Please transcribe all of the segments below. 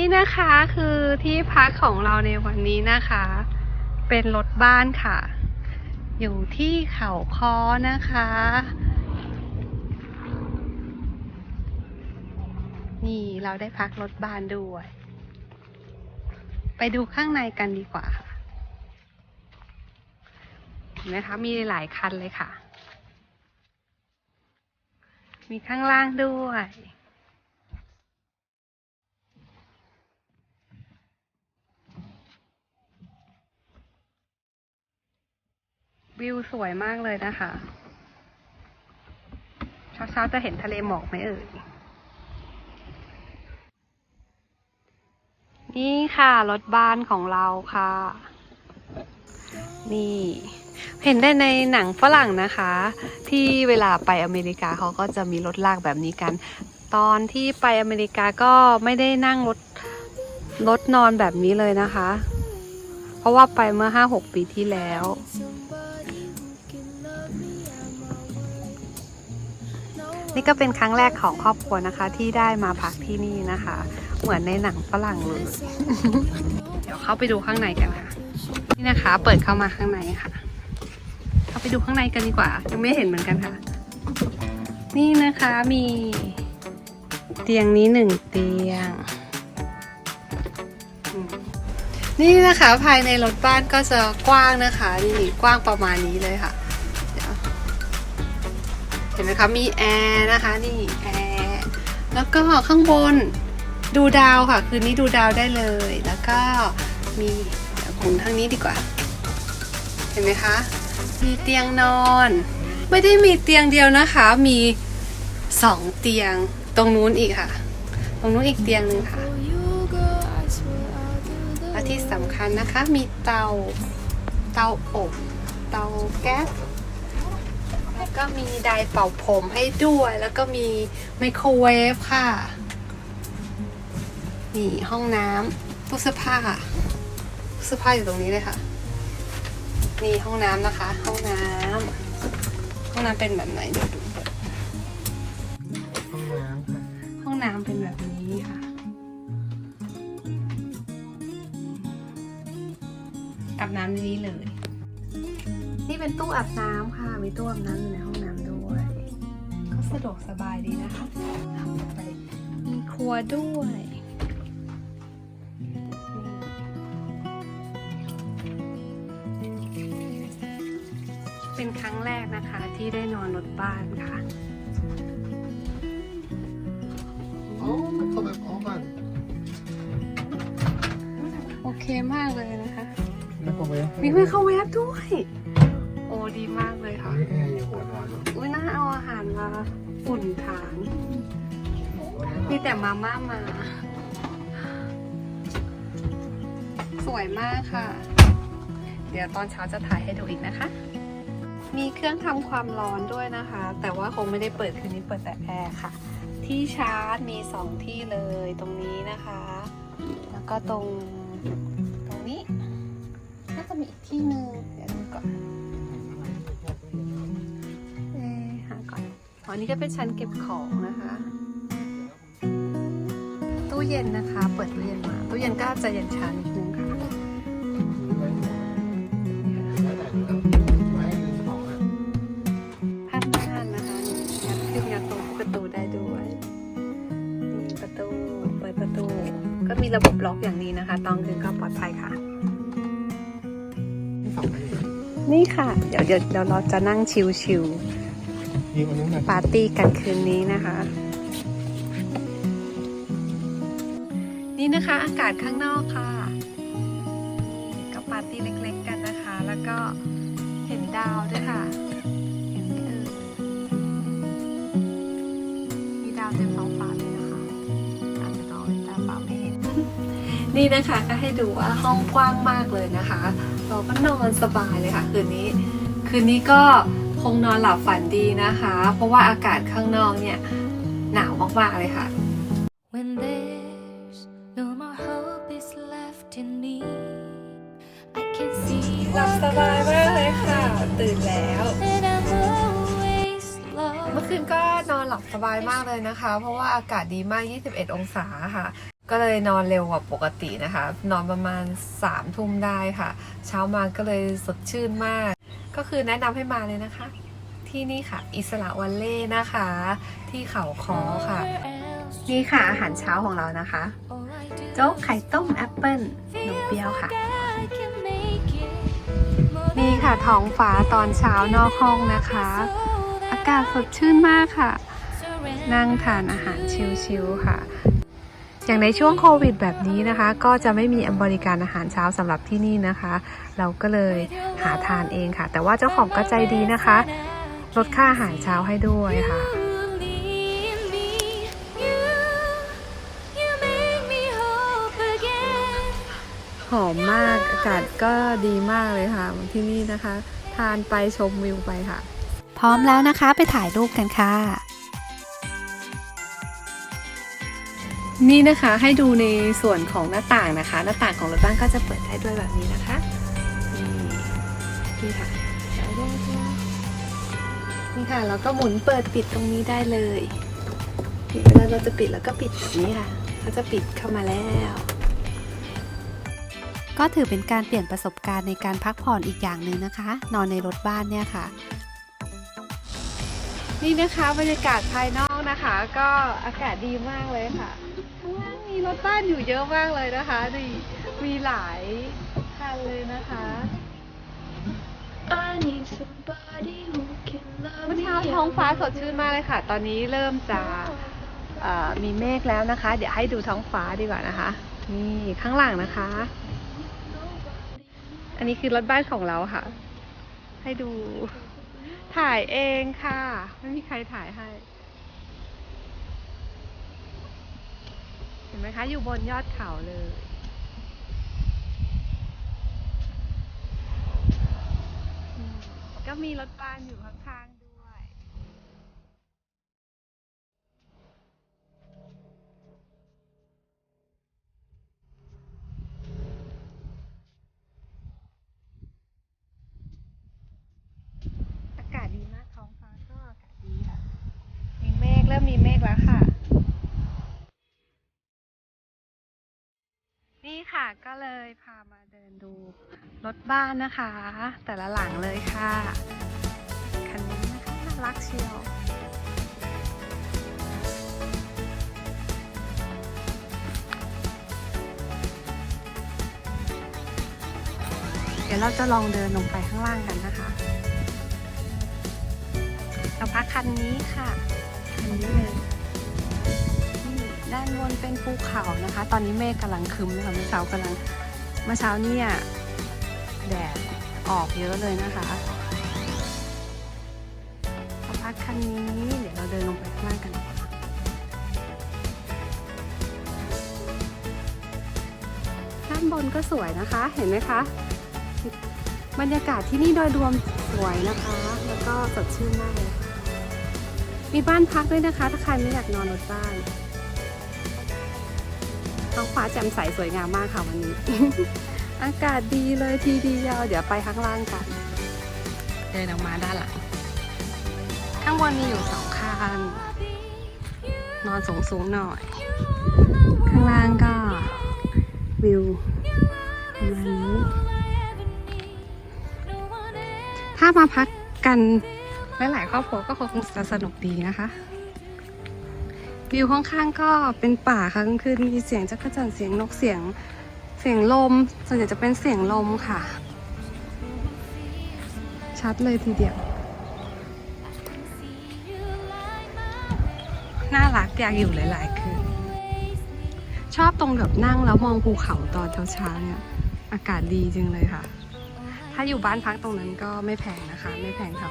นี่นะคะคือที่พักของเราในวันนี้นะคะ เป็นรถบ้านค่ะ อยู่ที่เขาคอนะคะ นี่เราได้พักรถบ้านด้วย ไปดูข้างในกันดีกว่าค่ะเห็นไหมคะมีหลายคันเลยค่ะ มีข้างล่างด้วย วิวสวยมากเลยนะคะเช้าๆจะเห็นทะเลหมอกไหมเอ่ยนี่ค่ะรถบ้านของเราค่ะ นี่ เห็นได้ในหนังฝรั่งนะคะ ที่เวลาไปอเมริกาเขาก็จะมีรถลากแบบนี้กัน ตอนที่ไปอเมริกาก็ไม่ได้นั่งรถรถนอนแบบนี้เลยนะคะ เพราะว่าไปเมื่อห้าหกปีที่แล้ว นี่ก็เป็นครั้งแรกของครอบครัวนะคะ ที่ได้มาพักที่นี่นะคะ เหมือนในหนังฝรั่งเลยเดี๋ยวเข้าไปดูข้างในกันค่ะ นี่นะคะ เปิดเข้ามาข้างในค่ะ เข้าไปดูข้างในกันดีกว่า ยังไม่เห็นเหมือนกันค่ะ นี่นะคะมีเตียงนี้หนึ่งเตียง นี่นะคะภายในรถบ้านก็จะกว้างนะคะ นี่กว้างประมาณนี้เลยค่ะ ห็นไหมคะมีแอร์นะคะนี่แอร์แล้วก็ข้างบนดูดาวค่ะ คืนนี้ดูดาวได้เลย แล้วก็มีเดี๋ยวหมุนทางนี้ดีกว่า เห็นไหมคะ มีเตียงนอน ไม่ได้มีเตียงเดียวนะคะ มีสองเตียงตรงนู้นอีกค่ะ ตรงนู้นอีกเตียงหนึ่งค่ะและที่สำคัญนะคะมีเตาเตาอบ เตาแก๊ส ก็มีไดร์เป่าผมให้ด้วย แล้วก็มีไมโครเวฟค่ะ นี่ห้องน้ำตู้เสื้อผ้าตู้เสื้อผ้าอยู่ตรงนี้เลยค่ะ นี่ห้องน้ำนะคะ ห้องน้ำห้องน้ำเป็นแบบไหนเดี๋ยวดูห้องน้ำค่ะห้องน้ำเป็นแบบนี้ค่ะอาบน้ำในนี้เลย นี่เป็นตู้อาบน้ำค่ะ มีตู้อาบน้ำอยู่ในห้องน้ำด้วย ก็สะดวกสบายดีนะคะไปมีครัวด้วยเป็นครั้งแรกนะคะที่ได้นอนรถบ้านค่ะ โอ้มันเข้าแบบออกมันโอเคมากเลยนะคะแล้วก็เวฟมีไมโครเวฟด้วยโอ้ ดีมากเลยค่ะมีแอร์อยู่หัวร้อนเนอะอุ้ยน่าเอาอาหารมาอุ่นทาน มีแต่มาม่ามา สวยมากค่ะ เดี๋ยวตอนเช้าจะถ่ายให้ดูอีกนะคะ มีเครื่องทำความร้อนด้วยนะคะ แต่ว่าคงไม่ได้เปิดคืนนี้เปิดแต่แอร์ค่ะ ที่ชาร์จมีสองที่เลยตรงนี้นะคะ แล้วก็ตรงตรงนี้ น่าจะมีอีกที่หนึ่งเดี๋ยวดูก่อน เอ๊ะหาก่อนอ๋อนี่ก็เป็นชั้นเก็บของนะคะ ตู้เย็นนะคะ เปิดตู้เย็นมา ตู้เย็นก็จะเย็นช้านิดนึงค่ะ ผ้าม่านนะคะงัดขึ้นงัดตรงประตูได้ด้วยนี่ประตู เปิดประตู ก็มีระบบล็อกอย่างนี้นะคะ ตอนคืนก็ปลอดภัยค่ะ นี่ค่ะเดี๋ยวเดี๋ยวเดี๋ยวเราจะนั่งชิลยิงอันนู้นหน่อยๆปาร์ตี้กันคืนนี้นะคะ นี่นะคะอากาศข้างนอกค่ะ ก็ปาร์ตี้เล็กๆกันนะคะ แล้วก็เห็นดาวด้วยค่ะ นี่นะคะก็ให้ดูว่าห้องกว้างมากเลยนะคะ เราก็นอนสบายเลยค่ะ คืนนี้ คืนนี้ก็คงนอนหลับฝันดีนะคะ เพราะว่าอากาศข้างนอกเนี่ยหนาวมากๆเลยค่ะ When there's no more hope is left in me, I can see หลับสบายมากเลยค่ะ ตื่นแล้ว that I'm always เมื่อ lost. คืนก็นอนหลับสบายมากเลยนะคะ เพราะว่าอากาศดีมาก 21 องศาค่ะ ก็เลยนอนเร็วกว่าปกตินะคะ นอนประมาณ3ามทุ่มได้ค่ะ เช้ามาก็เลยสดชื่นมาก ก็คือแนะนำให้มาเลยนะคะ ที่นี่ค่ะ อิสระวันเล่นะคะ ที่เขาคอค่ะ นี่ค่ะอาหารเช้าของเรานะคะ โจ๊กไข่ต้มแอปเปิ้ลนมเปรี้ยวค่ะ นี่ค่ะท้องฟ้าตอนเช้านอกห้องนะคะ อากาศสดชื่นมากค่ะ นั่งทานอาหารชิลๆค่ะ อย่างในช่วงโควิดแบบนี้นะคะ ก็จะไม่มีบริการอาหารเช้าสำหรับที่นี่นะคะ เราก็เลยหาทานเองค่ะ แต่ว่าเจ้าของก็ใจดีนะคะ ลดค่าอาหารเช้าให้ด้วยค่ะหอมมากอากาศก็ดีมากเลยค่ะที่นี่นะคะ ทานไปชมวิวไปค่ะ พร้อมแล้วนะคะไปถ่ายรูปกันค่ะ นี่นะคะให้ดูในส่วนของหน้าต่างนะคะ หน้าต่างของรถบ้านก็จะเปิดได้ด้วยแบบนี้นะคะนี่นี่ค่ะนี่ค่ะแล้วก็หมุนเปิดปิดตรงนี้ได้เลยเวลาเราจะปิดแล้วก็ปิดแบบนี้ค่ะเขาจะปิดเข้ามาแล้ว ก็ถือเป็นการเปลี่ยนประสบการณ์ในการพักผ่อนอีกอย่างหนึ่งนะคะ นอนในรถบ้านเนี่ยค่ะ นี่นะคะบรรยากาศภายนอกนะคะ ก็อากาศดีมากเลยค่ะข้างล่าง มีรถบ้านอยู่เยอะมากเลยนะคะดีมีหลายคันเลยนะคะ I need somebody who can love เมื่อ me เช้าท้องฟ้าสดชื่นมากเลยค่ะ ตอนนี้เริ่มจะเอ่อมีเมฆแล้วนะคะ เดี๋ยวให้ดูท้องฟ้าดีกว่านะคะ นี่ข้างหลังนะคะ อันนี้คือรถบ้านของเราค่ะ ให้ดู ถ่ายเองค่ะ ไม่มีใครถ่ายให้ เห็นไหมคะ อยู่บนยอดเขาเลย ก็มีรถบ้านอยู่ข้างๆด้วย อากาศดีมากท้องฟ้าก็อากาศดีค่ะ มีเมฆเริ่มมีเมฆแล้วค่ะ ค่ะ ก็เลยพามาเดินดูรถบ้านนะคะ แต่ละหลังเลยค่ะ คันนี้นะคะน่ารักเชียวเดี๋ยวเราจะลองเดินลงไปข้างล่างกันนะคะ เราพักคันนี้ค่ะ คันนี้เลย ด้านบนเป็นภูเขานะคะ ตอนนี้เมฆกำลังคึ้มเลยค่ะเมื่อเช้ากำลังเมื่อเช้าเนี่ยแดดออกเยอะเลยนะคะพักคันนี้เดี๋ยวเราเดินลงไปข้างล่างกันด้านบนก็สวยนะคะ เห็นไหมคะ บรรยากาศที่นี่โดยรวมสวยนะคะ แล้วก็สดชื่นมากเลยมีบ้านพักด้วยนะคะ ถ้าใครไม่อยากนอนรถบ้าน ท้องฟ้าแจ่มใสสวยงามมากค่ะวันนี้ อากาศดีเลยทีเดียวเดี๋ยวไปข้างล่างกัน เดินออกมาด้านหลัง ข้างบนมีอยู่สองคันนอนสูงๆหน่อย ข้างล่างก็วิวประมาณนี้ถ้ามาพักกันหลายๆครอบครัวก็คงจะสนุกดีนะคะ วิวข้างๆก็เป็นป่าค่ะกลางคืนมีเสียงจักรจั่นเสียงนกเสียงเสียงลม ส่วนใหญ่จะเป็นเสียงลมค่ะ ชัดเลยทีเดียว น่ารักอยากอยู่หลายๆคืน ชอบตรงแบบนั่งแล้วมองภูเขาตอนเช้าๆเนี่ย อากาศดีจริงเลยค่ะ ถ้าอยู่บ้านพักตรงนั้นก็ไม่แพงนะคะ ไม่แพงเท่า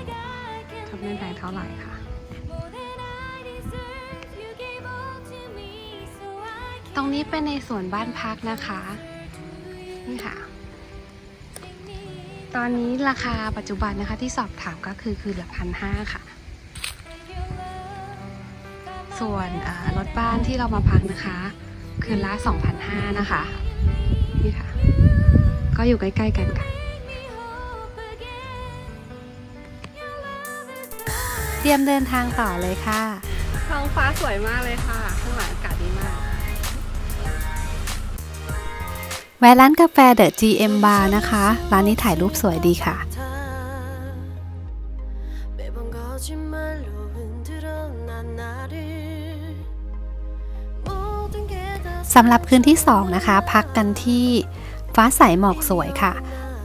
ถ้าไม่แพงเท่าไหร่ค่ะ ตรงนี้เป็นในส่วนบ้านพักนะคะ นี่ค่ะ ตอนนี้ราคาปัจจุบันนะคะที่สอบถามก็คือคือละพันห้าค่ะ ส่วนรถบ้านที่เรามาพักนะคะ คืนละ2,500นะคะ นี่ค่ะ ก็อยู่ใกล้ๆกันค่ะเตรียมเดินทางต่อเลยค่ะ ท้องฟ้าสวยมากเลยค่ะ ข้างหลังอากาศดีมาก แวะร้านกาแฟเดอะ GM Bar นะคะ ร้านนี้ถ่ายรูปสวยดีค่ะ สำหรับคืนที่ 2 นะคะ พักกันที่ฟ้าใสหมอกสวยค่ะ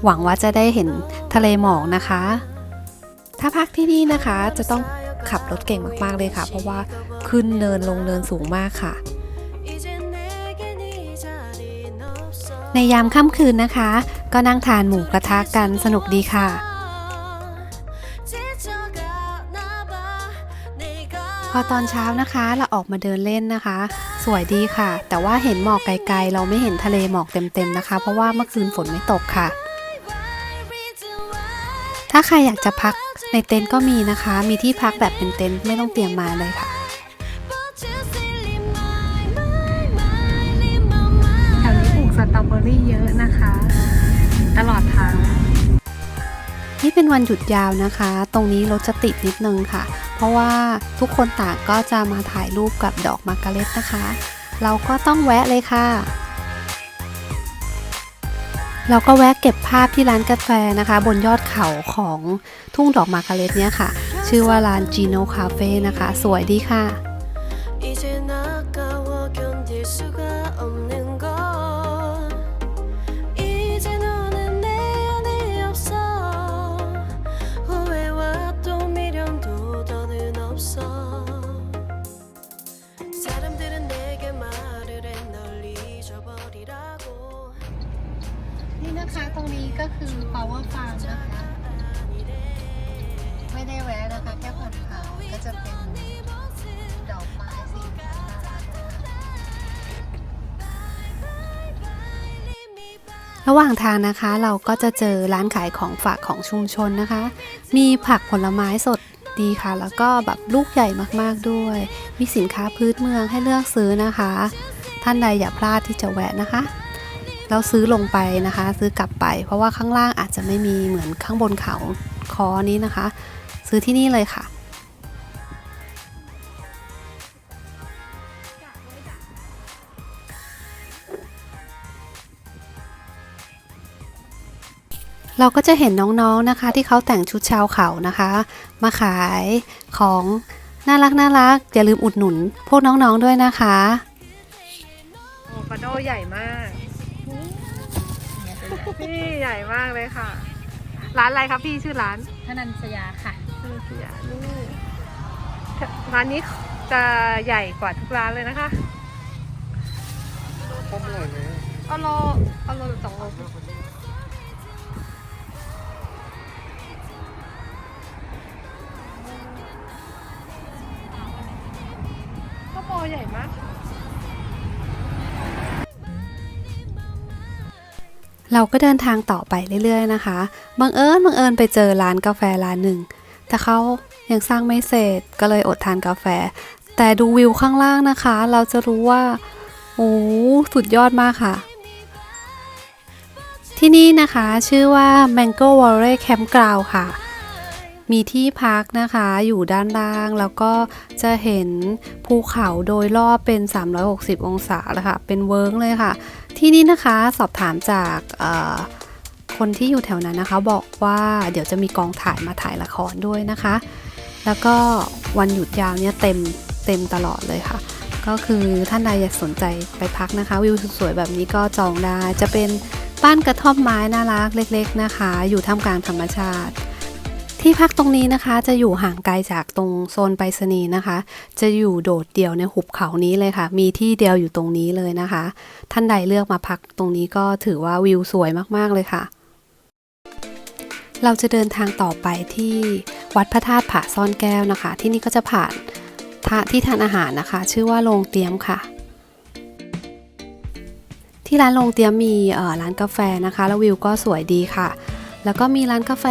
หวังว่าจะได้เห็นทะเลหมอกนะคะ ถ้าพักที่นี่นะคะจะต้องขับรถเก่งมาก ๆ เลยค่ะ เพราะว่าขึ้นเนินลงเนินสูงมากค่ะ ในยามค่ำคืนนะคะ ก็นั่งทานหมูกระทะกันสนุกดีค่ะพอตอนเช้านะคะเราออกมาเดินเล่นนะคะ สวยดีค่ะ แต่ว่าเห็นหมอกไกลๆ เราไม่เห็นทะเลหมอกเต็มๆนะคะ เพราะว่าเมื่อคืนฝนไม่ตกค่ะ ถ้าใครอยากจะพักในเต็นท์ก็มีนะคะ มีที่พักแบบเป็นเต็นท์ไม่ต้องเตรียมมาเลยค่ะ นี่เป็นวันหยุดยาวนะคะ ตรงนี้รถจะติดนิดนึงค่ะ เพราะว่าทุกคนต่างก็จะมาถ่ายรูปกับดอกมาการเร็ตนะคะ เราก็ต้องแวะเลยค่ะ เราก็แวะเก็บภาพที่ร้านกาแฟนะคะ บนยอดเขาของทุ่งดอกมาการเร็ตเนี่ยค่ะ ชื่อว่าร้าน Gino Cafe นะคะ สวยดีค่ะ ระหว่างทางนะคะเราก็จะเจอร้านขายของฝากของชุมชนนะคะ มีผักผลไม้สดดีค่ะ แล้วก็แบบลูกใหญ่มากๆด้วย มีสินค้าพื้นเมืองให้เลือกซื้อนะคะ ท่านใดอย่าพลาดที่จะแวะนะคะเราซื้อลงไปนะคะ ซื้อกลับไป เพราะว่าข้างล่างอาจจะไม่มีเหมือนข้างบนเขาคอนี้นะคะ ซื้อที่นี่เลยค่ะ เราก็จะเห็นน้องๆนะคะ ที่เขาแต่งชุดชาวเขานะคะ มาขายของน่ารักน่ารักอย่าลืมอุดหนุนพวกน้องๆด้วยนะคะโอ้ปลาโดใหญ่มากนี่ใหญ่มากเลยค่ะ ร้านอะไรครับพี่ชื่อร้านธนัญชยาค่ะชื่อเสียนี่ร้านนี้จะใหญ่กว่าทุกร้านเลยนะคะต้มอร่อยไหมเอาโลเอาโลหรือสองโล ใหญ่มาก เราก็เดินทางต่อไปเรื่อยๆนะคะบังเอิญบังเอิญไปเจอร้านกาแฟร้านหนึ่ง แต่เขายังสร้างไม่เสร็จก็เลยอดทานกาแฟ แต่ดูวิวข้างล่างนะคะ เราจะรู้ว่าโอ้สุดยอดมากค่ะ ที่นี่นะคะชื่อว่า Mango Valley Campground ค่ะ มีที่พักนะคะอยู่ด้านล่าง แล้วก็จะเห็นภูเขาโดยรอบเป็น 360 องศาเลยค่ะ เป็นเวิร์กเลยค่ะ ที่นี่นะคะสอบถามจากคนที่อยู่แถวนั้นนะคะ บอกว่าเดี๋ยวจะมีกองถ่ายมาถ่ายละครด้วยนะคะ แล้วก็วันหยุดยาวเนี่ยเต็มเต็มตลอดเลยค่ะ ก็คือท่านใดอยากสนใจไปพักนะคะ วิวสวยๆแบบนี้ก็จองได้จะเป็นบ้านกระท่อมไม้น่ารักเล็ก ๆนะคะ อยู่ท่ามกลางธรรมชาติ ที่พักตรงนี้นะคะจะอยู่ห่างไกลจากตรงโซนไปรษณีย์นะคะ จะอยู่โดดเดี่ยวในหุบเขานี้เลยค่ะ มีที่เดียวอยู่ตรงนี้เลยนะคะ ท่านใดเลือกมาพักตรงนี้ก็ถือว่าวิวสวยมากๆเลยค่ะ เราจะเดินทางต่อไปที่วัดพระธาตุผาซ่อนแก้วนะคะ ที่นี่ก็จะผ่านทะที่ทานอาหารนะคะ ชื่อว่าโรงเตรียมค่ะ ที่ร้านโรงเตรียมมีร้านกาแฟนะคะ แล้ววิวก็สวยดีค่ะ แล้วก็มีร้านกาแฟ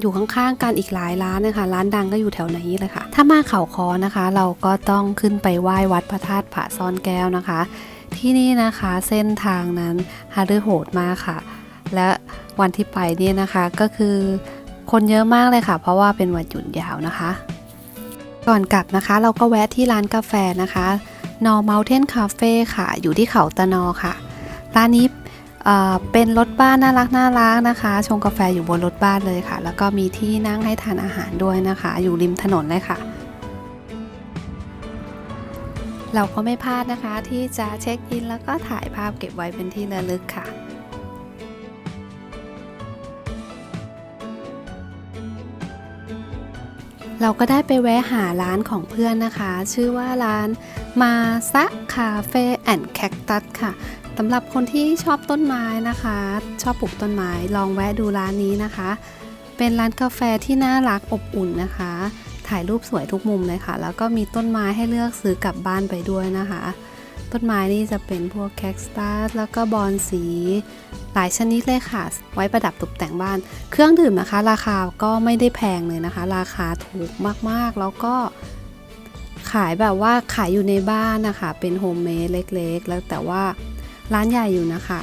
อยู่ข้างๆกันอีกหลายร้านนะคะ ร้านดังก็อยู่แถวนี้เลยค่ะ ถ้ามาเขาคอนะคะ เราก็ต้องขึ้นไปไหว้วัดพระธาตุผาซ่อนแก้วนะคะ ที่นี่นะคะเส้นทางนั้นฮาร์ดโหดมากค่ะ และวันที่ไปเนี่ยนะคะก็คือคนเยอะมากเลยค่ะ เพราะว่าเป็นวันหยุดยาวนะคะ ก่อนกลับนะคะ เราก็แวะที่ร้านกาแฟนะคะ นอ Mountain Cafe ค่ะ อยู่ที่เขาตะนอค่ะ ร้านนี้ เป็นรถบ้านน่ารักน่ารักนะคะ ชงกาแฟอยู่บนรถบ้านเลยค่ะ แล้วก็มีที่นั่งให้ทานอาหารด้วยนะคะ อยู่ริมถนนเลยค่ะ เราก็ไม่พลาดนะคะที่จะเช็คอิน แล้วก็ถ่ายภาพเก็บไว้เป็นที่ระลึกค่ะเราก็ได้ไปแวะหาร้านของเพื่อนนะคะ ชื่อว่าร้านมาซะคาเฟ่แอนด์แคคตัสค่ะ สำหรับคนที่ชอบต้นไม้นะคะ ชอบปลูกต้นไม้ลองแวะดูร้านนี้นะคะ เป็นร้านกาแฟที่น่ารักอบอุ่นนะคะ ถ่ายรูปสวยทุกมุมเลยค่ะ แล้วก็มีต้นไม้ให้เลือกซื้อกลับบ้านไปด้วยนะคะ ต้นไม้นี่จะเป็นพวกแคคตัสแล้วก็บอนสีหลายชนิดเลยค่ะ ไว้ประดับตกแต่งบ้าน เครื่องดื่มนะคะ ราคาก็ไม่ได้แพงเลยนะคะ ราคาถูกมากๆแล้วก็ขายแบบว่าขายอยู่ในบ้านนะคะ เป็นโฮมเมดเล็กๆ แล้วแต่ว่า ร้านใหญ่อยู่นะคะ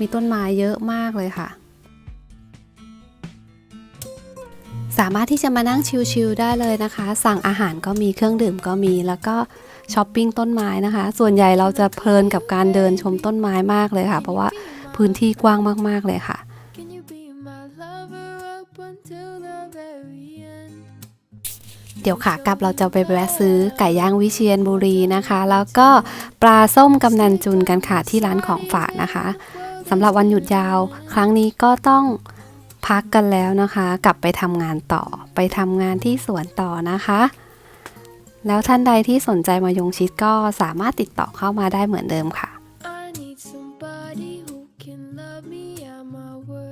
มีต้นไม้เยอะมากเลยค่ะ สามารถที่จะมานั่งชิลๆได้เลยนะคะ สั่งอาหารก็มีเครื่องดื่มก็มี แล้วก็ช้อปปิ้งต้นไม้นะคะ ส่วนใหญ่เราจะเพลินกับการเดินชมต้นไม้มากเลยค่ะ เพราะว่าพื้นที่กว้างมากๆเลยค่ะ เดี๋ยวขากลับเราจะไปแวะซื้อไก่ย่างวิเชียนบุรีนะคะ แล้วก็ปลาส้มกำนันจุนกันค่ะที่ร้านของฝากนะคะสำหรับวันหยุดยาว ครั้งนี้ก็ต้องพักกันแล้วนะคะ กลับไปทำงานต่อไปทำงานที่สวนต่อนะคะ แล้วท่านใดที่สนใจมายงชิดก็สามารถติดต่อเข้ามาได้เหมือนเดิมค่ะ